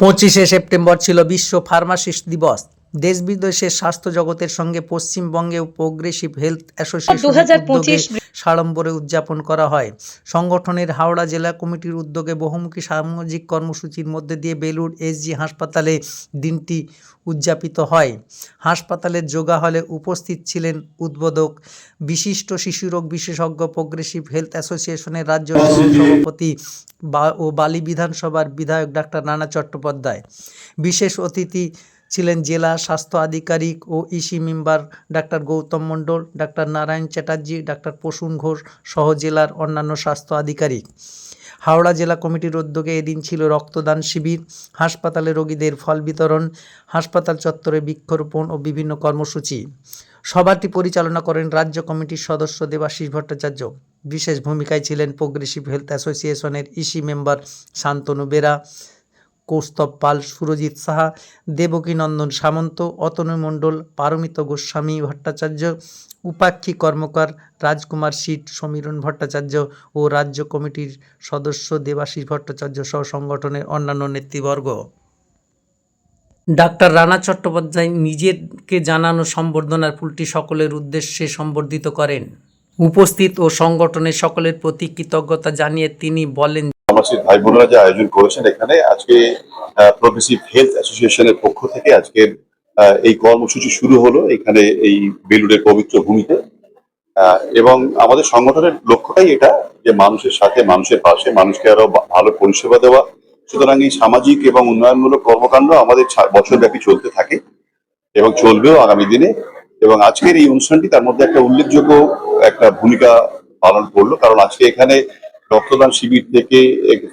পঁচিশে সেপ্টেম্বর ছিল বিশ্ব ফার্মাসিস্ট দিবস। দেশ বিদেশের স্বাস্থ্য জগতের সঙ্গে পশ্চিমবঙ্গেও প্রোগ্রেসিভ হেলথ অ্যাসোসিয়েশন সাড়ম্বরে উদযাপন করা হয়। সংগঠনের হাওড়া জেলা কমিটির উদ্যোগে বহুমুখী সামাজিক কর্মসূচির মধ্যে দিয়ে বেলুড় এসজি হাসপাতালে দিনটি উদযাপিত হয়। হাসপাতালের যোগা হলে উপস্থিত ছিলেন উদ্বোধক বিশিষ্ট শিশুরোগ বিশেষজ্ঞ প্রোগ্রেসিভ হেলথ অ্যাসোসিয়েশনের রাজ্য সভাপতি বা- ও বালি বিধানসভার বিধায়ক ডাক্তার নানা চট্টোপাধ্যায়। বিশেষ অতিথি ছিলেন জেলা স্বাস্থ্য আধিকারিক ও EC member doctor Gautam Mondal, doctor Narayan Chatterjee, doctor Prasun Ghosh সহ জেলার অন্যান্য স্বাস্থ্য আধিকারিক। হাওড়া জেলা কমিটির উদ্যোগে এদিন ছিল রক্তদান শিবির, হাসপাতালে রোগীদের ফল বিতরণ, হাসপাতাল চত্বরে বৃক্ষরোপণ ও বিভিন্ন কর্মসূচি। সভাটি পরিচালনা করেন রাজ্য কমিটির সদস্য দেবাশিস ভট্টাচার্য। বিশেষ ভূমিকায় ছিলেন প্রোগ্রেসিভ হেলথ অ্যাসোসিয়েশনের ইসি মেম্বার শান্তনু বেরা। কৌস্তব পাল, সুরজিৎ সাহা দেবকীনন্দন সামন্ত, অতনু মণ্ডল, পারমিত গোস্বামী ভট্টাচার্য, উপাক্ষী কর্মকার রাজকুমার সিট সমীরণ ভট্টাচার্য ও রাজ্য কমিটির সদস্য দেবাশিস ভট্টাচার্য সহ সংগঠনের অন্যান্য নেতৃবর্গ। ডাক্তার রানা চট্টোপাধ্যায় নিজেকে জানানো সম্বর্ধনার ফুলটি সকলের উদ্দেশ্যে সম্বর্ধিত করেন। উপস্থিত ও সংগঠনের সকলের প্রতি কৃতজ্ঞতা জানিয়ে তিনি বলেন ফার্মাসির ভাই বোনেরা যে আয়োজন করেছেন এখানে, আজকে প্রোগ্রেসিভ হেলথ অ্যাসোসিয়েশনের পক্ষ থেকে আজকে এই কর্মসূচি শুরু হলো এখানে এই বেলুড়ের পবিত্র ভূমিতে। এবং আমাদের সংগঠনের লক্ষ্যটাই এটা যে মানুষের সাথে, মানুষের পাশে, মানুষকে আরও ভালো পরিষেবা দেওয়া। সুতরাং এই সামাজিক এবং উন্নয়নমূলক কর্মকাণ্ড আমাদের বছরব্যাপী চলতে থাকে এবং চলবেও আগামী দিনে। এবং আজকের এই অনুষ্ঠানটি তার মধ্যে একটা উল্লেখযোগ্য একটা ভূমিকা পালন করল। কারণ আজকে এখানে রক্তদান শিবির থেকে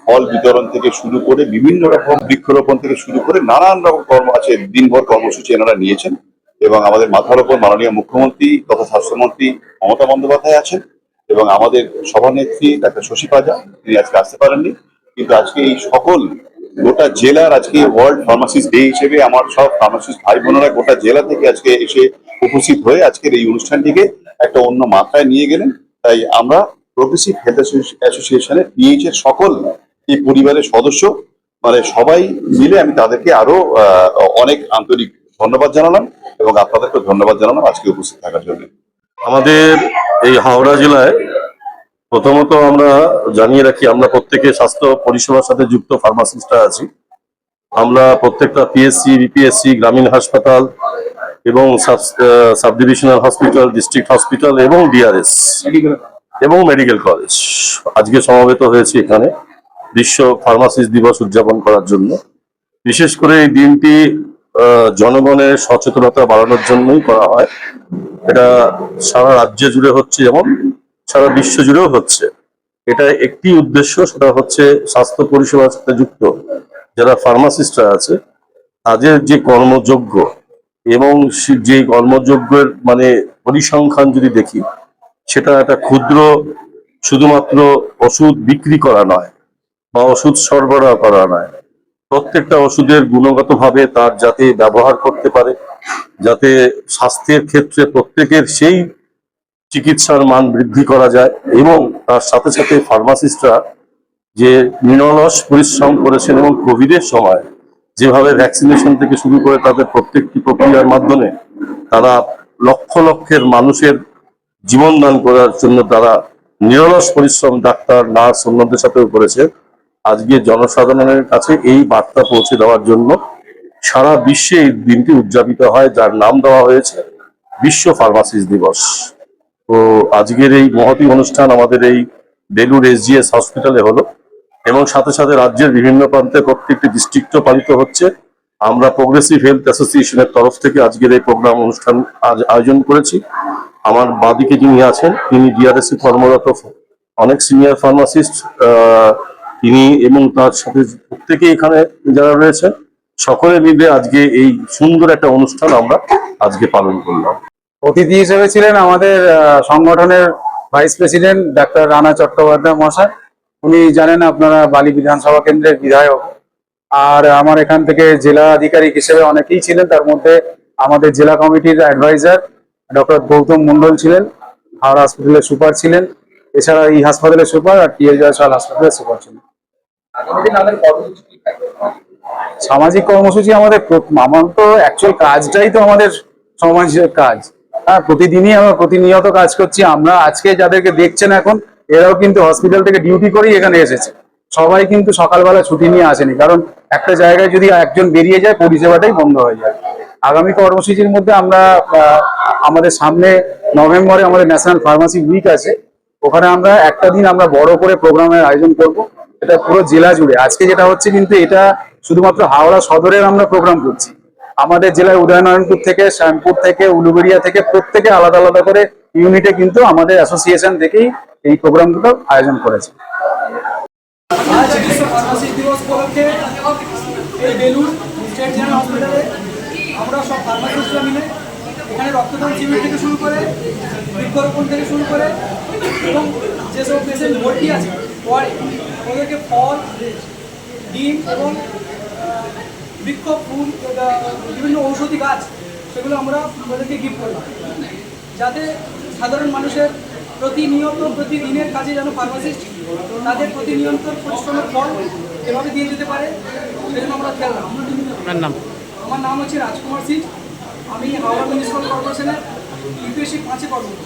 ফল বিতরণ থেকে শুরু করে বিভিন্ন রকম বৃক্ষরোপণ থেকে শুরু করে নানান রকম কর্ম আছে, দিনভর কর্মসূচি এনারা নিয়েছেন এবং আমাদের মাথার উপর মাননীয় মুখ্যমন্ত্রী তথা স্বাস্থ্যমন্ত্রী মমতা বন্দ্যোপাধ্যায় আছেন এবং আমাদের সভানেত্রী ডাক্তার শশী পাজা, তিনি আজকে আসতে পারেননি। কিন্তু আজকে এই সকল গোটা জেলার আজকে ওয়ার্ল্ড ফার্মাসিস্ট ডে হিসেবে আমার সব ফার্মাসিস্ট ভাই বোনেরা গোটা জেলা থেকে আজকে এসে উপস্থিত হয়ে আজকের এই অনুষ্ঠানটিকে একটা অন্য মাথায় নিয়ে গেলেন। তাই আমরা প্রোগ্রেসিভ হেলথ অ্যাসোসিয়েশনের পিএইচ এর সকল, এই পরিবারের সদস্য মানে সবাই মিলে আমি তাদেরকে আরও অনেক আন্তরিক ধন্যবাদ জানালাম এবং আপনাদেরকে ধন্যবাদ জানালাম আজকে উপস্থিত থাকার জন্য। আমাদের এই হাওড়া জেলায় প্রথমত আমরা জানিয়ে রাখি, আমরা প্রত্যেকে স্বাস্থ্য পরিষেবার সাথে যুক্ত ফার্মাসিস্টরা আছি। আমরা প্রত্যেকটা পিএসসি বিপিএসসি গ্রামীণ হাসপাতাল এবং sub divisional hospital, district hospital এবং ডিআরএস এবং মেডিকেল কলেজ আজকে সমবেত হয়েছে এখানে বিশ্ব ফার্মাসিস্ট দিবস উদযাপন করার জন্য। বিশেষ করে এই দিনটি জনগণের সচেতনতা বাড়ানোর জন্যই করা হয়। এটা সারা রাজ্য জুড়ে হচ্ছে যেমন, সারা বিশ্ব জুড়েও হচ্ছে। এটা একটি উদ্দেশ্য সেটা হচ্ছে স্বাস্থ্য পরিষেবার সাথে যুক্ত যারা ফার্মাসিস্টরা আছে, তাদের যে কর্মযোগ্য এবং যে কর্মযোগ্যের মানে পরিসংখ্যান যদি দেখি সেটা একটা ক্ষুদ্র শুধুমাত্র ওষুধ বিক্রি করা নয় বা ওষুধ সরবরাহ করা নয়। প্রত্যেকটা ওষুধের গুণগতভাবে তার যাতে ব্যবহার করতে পারে, যাতে স্বাস্থ্যের ক্ষেত্রে প্রত্যেকের সেই চিকিৎসার মান বৃদ্ধি করা যায় এবং তার সাথে সাথে ফার্মাসিস্টরা যে নিরলস পরিশ্রম করেছেন এবং কোভিডের সময় যেভাবে ভ্যাকসিনেশন থেকে শুরু করে তাদের প্রত্যেকটি প্রক্রিয়ার মাধ্যমে তারা লক্ষ লক্ষের মানুষের জীবন দান করার জন্য তারা নিরলস পরিশ্রম ডাক্তার, নার্স অন্যদের সাথেও করেছে। আজকে জনসাধারণের কাছে এই বার্তা পৌঁছে দেওয়ার জন্য সারা বিশ্বে এই দিনটি উদযাপিত হয়, যার নাম দেওয়া হয়েছে বিশ্ব ফার্মাসিস্ট দিবস। তো আজকের এই মহতি অনুষ্ঠান আমাদের এই বেলুর এসজিএস হসপিটালে হলো এবং সাথে সাথে রাজ্যের বিভিন্ন প্রান্তে প্রত্যেকটি ডিস্ট্রিক্টও পালিত হচ্ছে। আমরা প্রোগ্রেসিভ হেলথ অ্যাসোসিয়েশনের তরফ থেকে আজকের এই প্রোগ্রাম অনুষ্ঠান আয়োজন করেছি। আমার বাদিকে যিনি আছেন, তিনি ডিআরএস কর্মরত। অনেক সিনিয়র ফার্মাসিস্ট তিনি এবং তার সাথে প্রত্যেকে এখানে যারা রয়েছে সকলে মিলে আজকে এই সুন্দর একটা অনুষ্ঠান আমরা আজকে পালন করলাম। অতিথি হিসেবে ছিলেন আমাদের সংগঠনের vice president doctor Rana Chattopadhyay মশাই উনি জানেন আপনারা বালি বিধানসভা কেন্দ্রের বিধায়ক। আর আমার এখান থেকে জেলা আধিকারিক হিসেবে অনেকেই ছিলেন, তার মধ্যে আমাদের জেলা কমিটির অ্যাডভাইজার ডক্টর গৌতম মন্ডল ছিলেন, হাওড়া হাসপাতালের সুপার ছিলেন, এছাড়া এই হাসপাতালের সুপার আর টিএল জয়সাল হাসপাতালের সুপার ছিলেন। সামাজিক কর্মসূচি আমাদের আমার তো অ্যাকচুয়াল কাজটাই তো আমাদের সমাজের কাজ। হ্যাঁ প্রতিদিনই আমরা প্রতিনিয়ত কাজ করছি, আমরা আজকে যাদেরকে দেখছেন এখন, এরাও কিন্তু হসপিটাল থেকে ডিউটি করেই এখানে এসেছে। সবাই কিন্তু সকালবেলা ছুটি নিয়ে আসেনি, কারণ একটা জায়গায় যদি একজন বেরিয়ে যায়, পরিষেবাটাই বন্ধ হয়ে যায়। আগামী কর্মসূচির মধ্যে আমরা আমাদের সামনে নভেম্বরে আমাদের ন্যাশনাল ফার্মাসি উইক আছে। ওখানে আমরা একটা দিন আমরা বড় করে প্রোগ্রামের আয়োজন করব। এটা পুরো জেলা জুড়ে। আজকে যেটা হচ্ছে কিন্তু এটা শুধুমাত্র হাওড়া সদরের আমরা প্রোগ্রাম করছি। আমাদের জেলায় উদয়নারায়ণপুর থেকে, শ্যামপুর থেকে, উলুবেড়িয়া থেকে প্রত্যেকে আলাদা আলাদা করে ইউনিটে কিন্তু আমাদের অ্যাসোসিয়েশন থেকেই এই প্রোগ্রামগুলো আয়োজন করেছে। এই স্টেট জেনারেল হসপিটালে আমরা সব ফার্মাসিস্টরা মিলে এখানে রক্তদান শিবির থেকে শুরু করে, বৃক্ষরোপণ থেকে শুরু করে, এবং যেসব পেশেন্ট ভর্তি আছে ওয়ার্ডে ওদেরকে ফল, ডিম এবং বৃক্ষ, ফুল বিভিন্ন ঔষধি গাছ, সেগুলো আমরা ওদেরকে গিফট করি যাতে সাধারণ মানুষের প্রতিনিয়ত প্রতিদিনের কাজে যেন ফার্মাসিস্ট তাদের প্রতিনিয়ত পরিশ্রমের ফল এভাবে দিয়ে যেতে পারে, সেজন্য আমরা খেয়াল রাখি আপনার নাম? আমার নাম হচ্ছে রাজকুমার সিং। আমি হাওড়া মিউনিসিপাল কর্পোরেশনের ইউপিএসসি পাঁচে কর্মরত